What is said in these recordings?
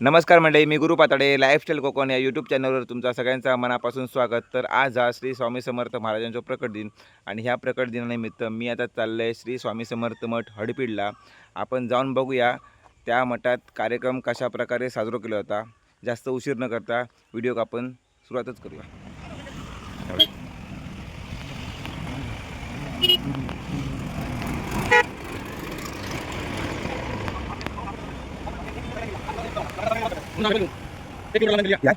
नमस्कार मंडळी मी गुरु पाताडे लाईफस्टाईल कोकण या यूट्यूब चॅनलवर तुमचा सगळ्यांचा मनापासून स्वागत. तर आज हा श्री स्वामी समर्थ महाराजांचा प्रकट दिन आणि ह्या प्रकट दिनानिमित्त मी आता चाललो आहे श्री स्वामी समर्थ मठ हडपीडला. आपण जाऊन बघूया त्या मठात कार्यक्रम कशा प्रकारे साजरा केला होता जास्त उशीर न करता व्हिडिओ आपण सुरुवातच करूया. ഞാൻ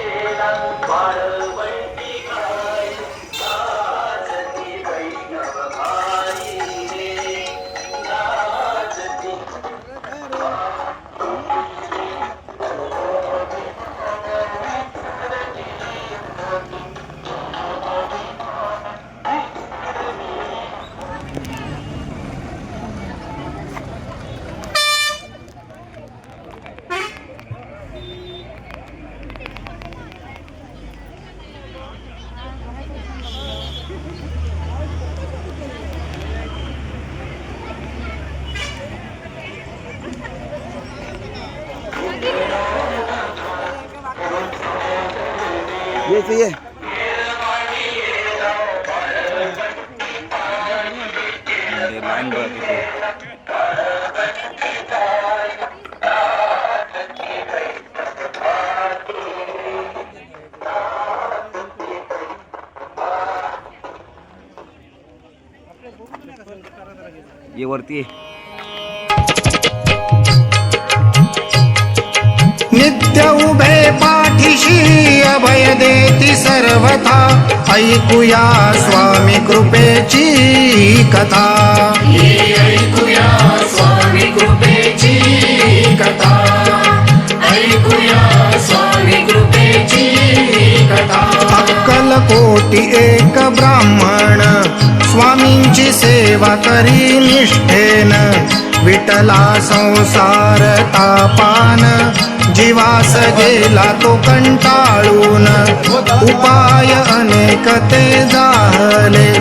ये ये लाईन बघा ये वरती नित्य उभे पाठीशी अभय देती सर्वथा. ऐकूया स्वामी कृपेची कथा. ऐकूया स्वामी कृपेची कथा ऐकूया स्वामी कृपेची कथा अक्कल कोटी एक ब्राह्मण स्वामींची सेवा करी निष्ठेन. विटला संसार तापान जीवास गेला तो कंटाळून. उपाय अनेक ते जाहले.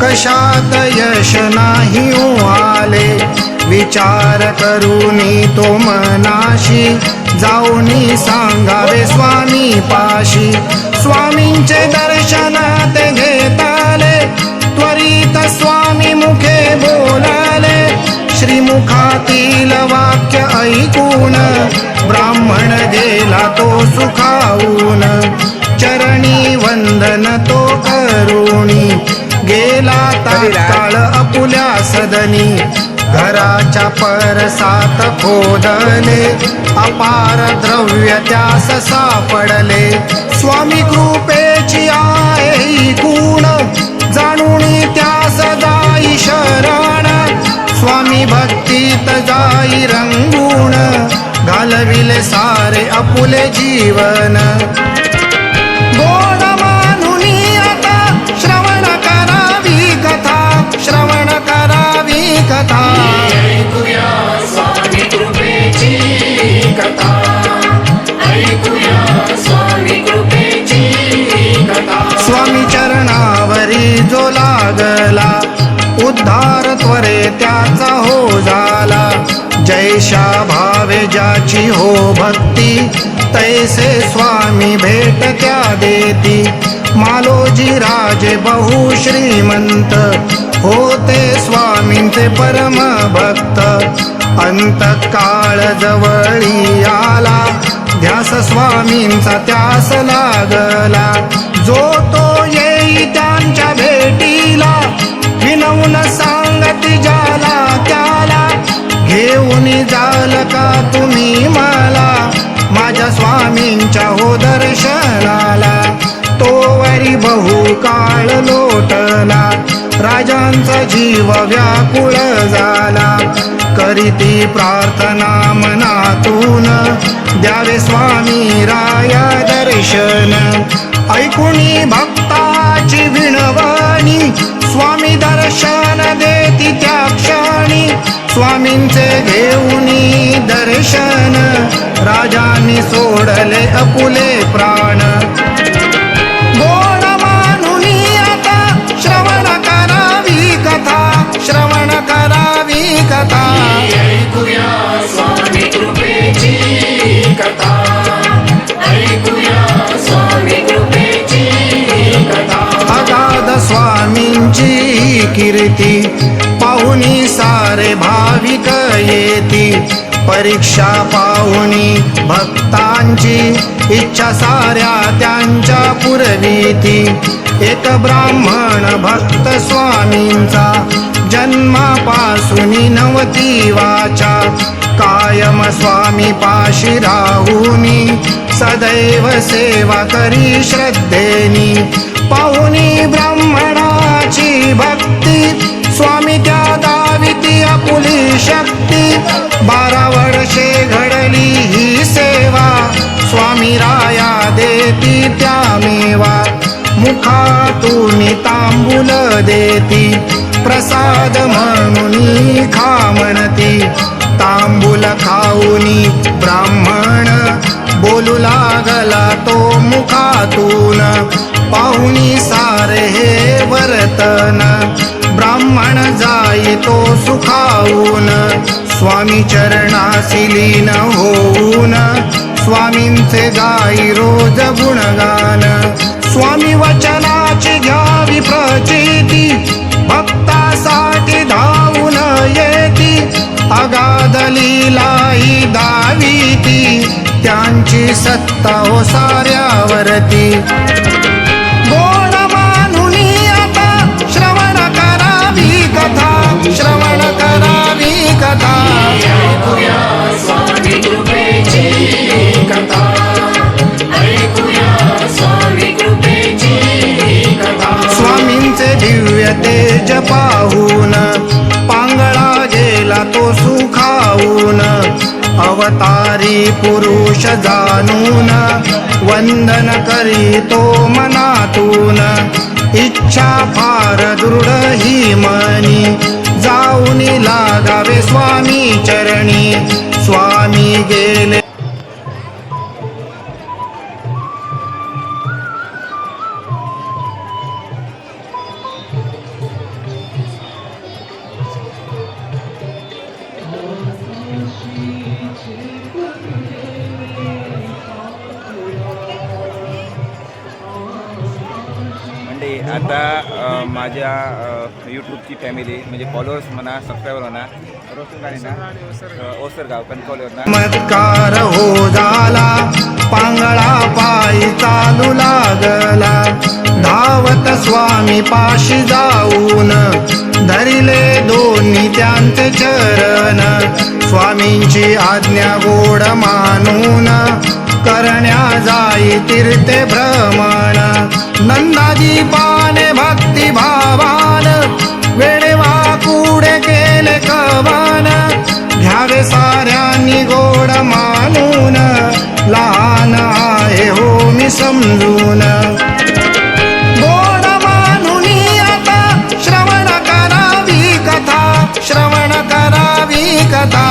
कशात यश नाही आले विचार करूनी तो मनाशी. जाऊनी सांगावे स्वामी पाशी. स्वामींचे दर्शन ते घेताले. त्वरित स्वामी मुखे बोलाले. श्रीमुखातील वाक्य ऐकून ब्राह्मण गेला तो सुखावून चरणी वंदन तो करुणी. गेला तात्काळ अपुल्या सदनी घराच्या परसात खोदले. अपार द्रव्य त्यास सापडले. स्वामी कृपेची आहे गुण अपुले जीवन. गोड मानुनी आता श्रवण करावी कथा श्रवण करावी कथा. स्वामी कृपेची कथा. ऐकुया स्वामी कृपेची कथा. स्वामी चरणावरी जो लागला उद्धार त्वरे त्याचा हो झाला जैशा भावे ज्याची हो भक्ती तैसे स्वामी भेट त्या देती? मालोजी राजे बहु श्रीमंत होते स्वामींचे परम भक्त. अंतकाळ जवळी आला ध्यास स्वामींचा त्यास लागला. जो तो येई त्यांच्या भेटीला विनवून सांगती जाला त्या देऊन जाल का तुम्ही मला? माझ्या स्वामींच्या हो दर्शनाला. तो वरी बहु काळ लोटला. राजांचा जीव व्याकुळ झाला. करीती प्रार्थना मनातून द्यावे स्वामी राया दर्शन. ऐकुणी भक्ताची स्वामींचे घेऊनी दर्शन. राजांनी सोडले अपुले प्राण. गोड मानुनी आता श्रवण करावी कथा श्रवण करावी कथा. ऐकुया स्वामी कृपेची कथा. ऐकुया स्वामी कृपेची कथा. अगाध स्वामींची कीर्ती पाहुनी द्वारे भाविक येती. परीक्षा पाहुणी भक्तांची इच्छा साऱ्या त्यांच्या पुरवीती. एक ब्राह्मण भक्त स्वामींचा जन्मापासून नवती वाचा कायम स्वामी पाशी राहुनी सदैव सेवा करी श्रद्धेनी. पाहुनी ब्राह्मणाची भक्ती स्वामी त्या किती आपुली शक्ती. बारा वर्षे घडली ही सेवा. स्वामी राया देती त्या मेवा. मुखातून तांबूल देती. प्रसाद म्हणून खा म्हणती. तांबूल खाऊनी ब्राह्मण बोलू लागला तो मुखातून. पाहुणी सारे तो सुखावून स्वामी चरणासी लीन होऊन स्वामींचे गाई रोज गुणगान. स्वामी वचनाची घ्यावी प्रचिती भक्तासाठी धावून येती अगाध दावी दावीती त्यांची सत्ता हो साऱ्यावरती कथा। स्वामींचे दिव्य तेज पाहून पांगळा गेला तो सुखावून अवतारी पुरुष जाणून वंदन करी तो मनातून इच्छा फार दृढ ही मनी जाऊनी लागावे स्वामी चरणी. स्वामी गेले आता माझ्या यूट्यूबची फॅमिली म्हणजे फॉलोअर्स म्हणा सबस्क्रायबर म्हणा रोशन गाडी ना. कणकवलीवर हो झाला पांगळा पायी चालू लागला. धावत स्वामी पाशी जाऊन धरिले दोन्ही त्यांचे चरण. स्वामींची आज्ञा गोड मानून करण्या जाई तीर्थे भ्रमण. नंदाजी पाने भक्ती भावान वेळेवा कुडे केले कवान घ्यावे साऱ्यांनी गोड मानून लहान आहे हो मी समजून. गोड मानून आता श्रवण करावी कथा श्रवण करावी कथा.